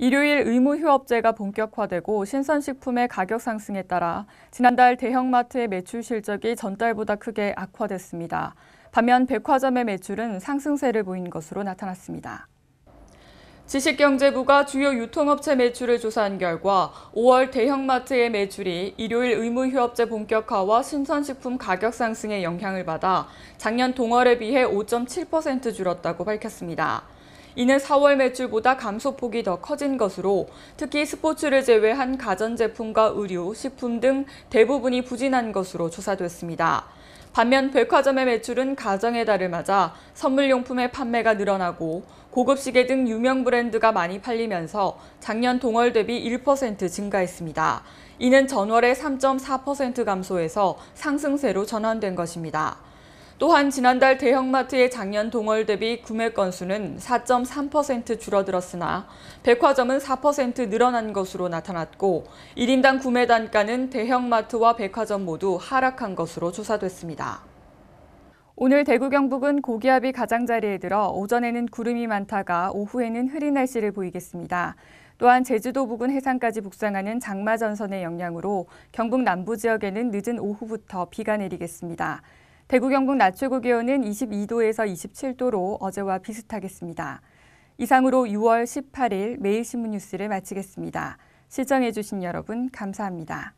일요일 의무 휴업제가 본격화되고 신선식품의 가격 상승에 따라 지난달 대형마트의 매출 실적이 전달보다 크게 악화됐습니다. 반면 백화점의 매출은 상승세를 보인 것으로 나타났습니다. 지식경제부가 주요 유통업체 매출을 조사한 결과 5월 대형마트의 매출이 일요일 의무휴업제 본격화와 신선식품 가격 상승의 영향을 받아 작년 동월에 비해 5.7% 줄었다고 밝혔습니다. 이는 4월 매출보다 감소폭이 더 커진 것으로 특히 스포츠를 제외한 가전제품과 의류, 식품 등 대부분이 부진한 것으로 조사됐습니다. 반면 백화점의 매출은 가정의 달을 맞아 선물용품의 판매가 늘어나고 고급 시계 등 유명 브랜드가 많이 팔리면서 작년 동월 대비 1% 증가했습니다. 이는 전월의 3.4% 감소해서 상승세로 전환된 것입니다. 또한 지난달 대형마트의 작년 동월 대비 구매 건수는 4.3% 줄어들었으나 백화점은 4% 늘어난 것으로 나타났고 1인당 구매 단가는 대형마트와 백화점 모두 하락한 것으로 조사됐습니다. 오늘 대구 경북은 고기압이 가장자리에 들어 오전에는 구름이 많다가 오후에는 흐린 날씨를 보이겠습니다. 또한 제주도 부근 해상까지 북상하는 장마 전선의 영향으로 경북 남부 지역에는 늦은 오후부터 비가 내리겠습니다. 대구 경북 낮 최고 기온은 22도에서 27도로 어제와 비슷하겠습니다. 이상으로 6월 18일 매일신문 뉴스를 마치겠습니다. 시청해주신 여러분 감사합니다.